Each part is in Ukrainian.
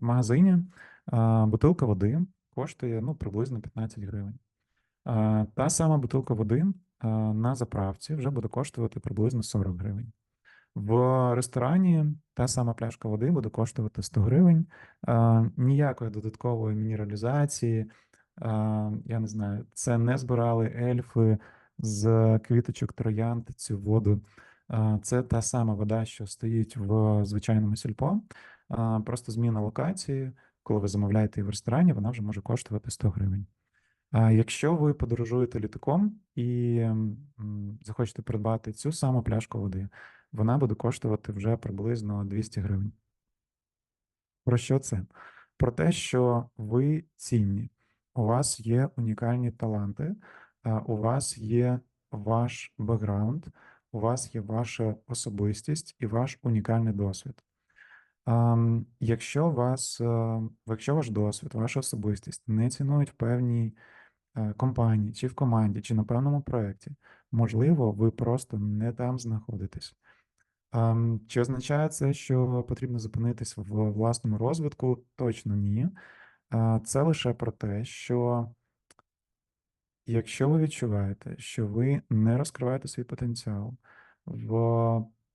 В магазині бутилка води коштує ну, приблизно 15 гривень. Та сама бутилка води на заправці вже буде коштувати приблизно 40 гривень. В ресторані та сама пляшка води буде коштувати 100 гривень. Ніякої додаткової мінералізації. Я не знаю, це не збирали ельфи з квіточок троянд цю воду. Це та сама вода, що стоїть в звичайному сільпо. Просто зміна локації. Коли ви замовляєте її в ресторані, вона вже може коштувати 100 гривень. Якщо ви подорожуєте літаком і захочете придбати цю саму пляшку води, вона буде коштувати вже приблизно 200 гривень. Про що це? Про те, що ви цінні, у вас є унікальні таланти, у вас є ваш бекграунд, у вас є ваша особистість і ваш унікальний досвід. Ам, Якщо вас, е, якщо ваш досвід, ваша особистість не цінують в певній е, компанії, чи в команді, чи на певному проєкті, можливо, ви просто не там знаходитесь. Ам, Чи означає це, що потрібно зупинитись в власному розвитку? Точно ні. А, Це лише про те, що якщо ви відчуваєте, що ви не розкриваєте свій потенціал в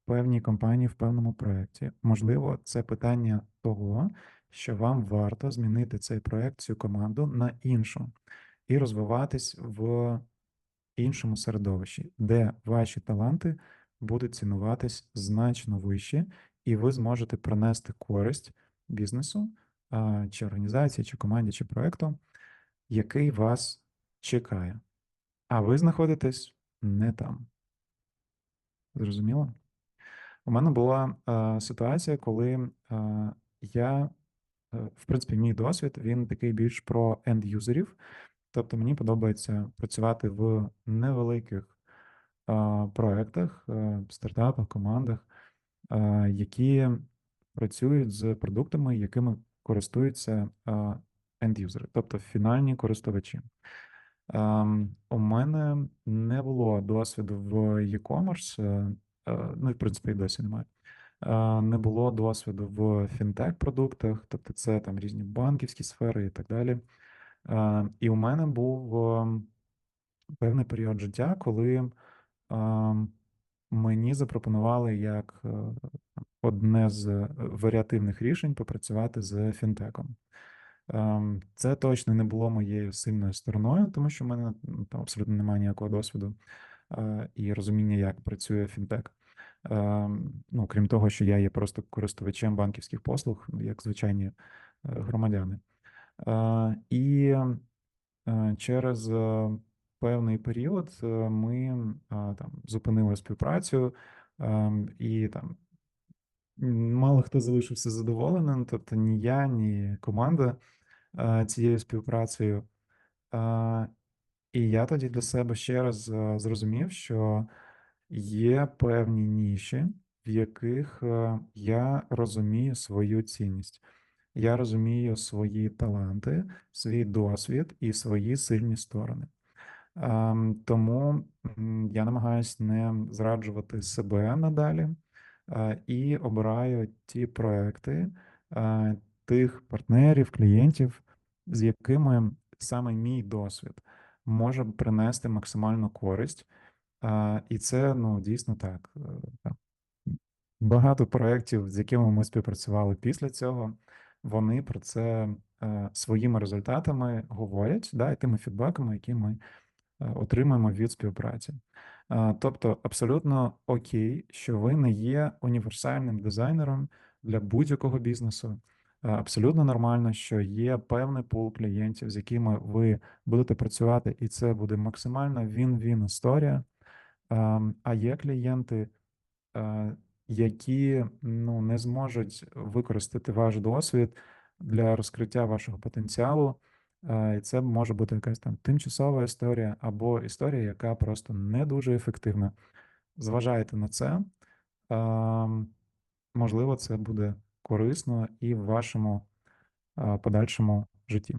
певній компанії, в певному проєкті, можливо, це питання того, що вам варто змінити цей проєкт, цю команду на іншу і розвиватись в іншому середовищі, де ваші таланти будуть цінуватись значно вище, і ви зможете принести користь бізнесу чи організації, чи команді, чи проєкту, який вас чекає. А ви знаходитесь не там. Зрозуміло? У мене була е, ситуація, коли е, я, е, в принципі, мій досвід він такий більш про енд-юзерів. Тобто мені подобається працювати в невеликих е, проектах, е, стартапах, командах, е, які працюють з продуктами, якими користуються е, енд-юзери, тобто фінальні користувачі. Ем, У мене не було досвіду в e-commerce, е, е, ну і в принципі і досі немає. Е, Не було досвіду в фінтек-продуктах, тобто це там різні банківські сфери і так далі. Е, І у мене був певний період життя, коли мені запропонували як е, одне з варіативних рішень попрацювати з фінтеком. Це точно не було моєю сильною стороною, тому що в мене там абсолютно немає ніякого досвіду е, і розуміння, як працює фінтек. Ем, Ну, крім того, що я є просто користувачем банківських послуг, як звичайні е, громадяни. Е, І е, через е, певний період е, ми е, там зупинили співпрацю, ем, і там мало хто залишився задоволеним, тобто ні я, ні команда е, цією співпрацею. І я тоді для себе ще раз е, зрозумів, що є певні ніші, в яких е, я розумію свою цінність. Я розумію свої таланти, свій досвід і свої сильні сторони. Ем, Тому я намагаюся не зраджувати себе надалі е, і обираю ті проекти, тих партнерів, клієнтів, з якими саме мій досвід може принести максимальну користь. І це ну дійсно так. е, Багато проєктів, з якими ми співпрацювали після цього, вони про це е, своїми результатами говорять, да, і тими фідбеками, які ми е, отримуємо від співпраці. Тобто, абсолютно окей, що ви не є універсальним дизайнером для будь-якого бізнесу. Е, Абсолютно нормально, що є певний пул клієнтів, з якими ви будете працювати, і це буде максимально він-він історія. Ем, А є клієнти, е, які ну, не зможуть використати ваш досвід для розкриття вашого потенціалу. Е, І це може бути якась там тимчасова історія або історія, яка просто не дуже ефективна. Зважайте на це. Ем, Можливо, це буде корисно і в вашому подальшому житті.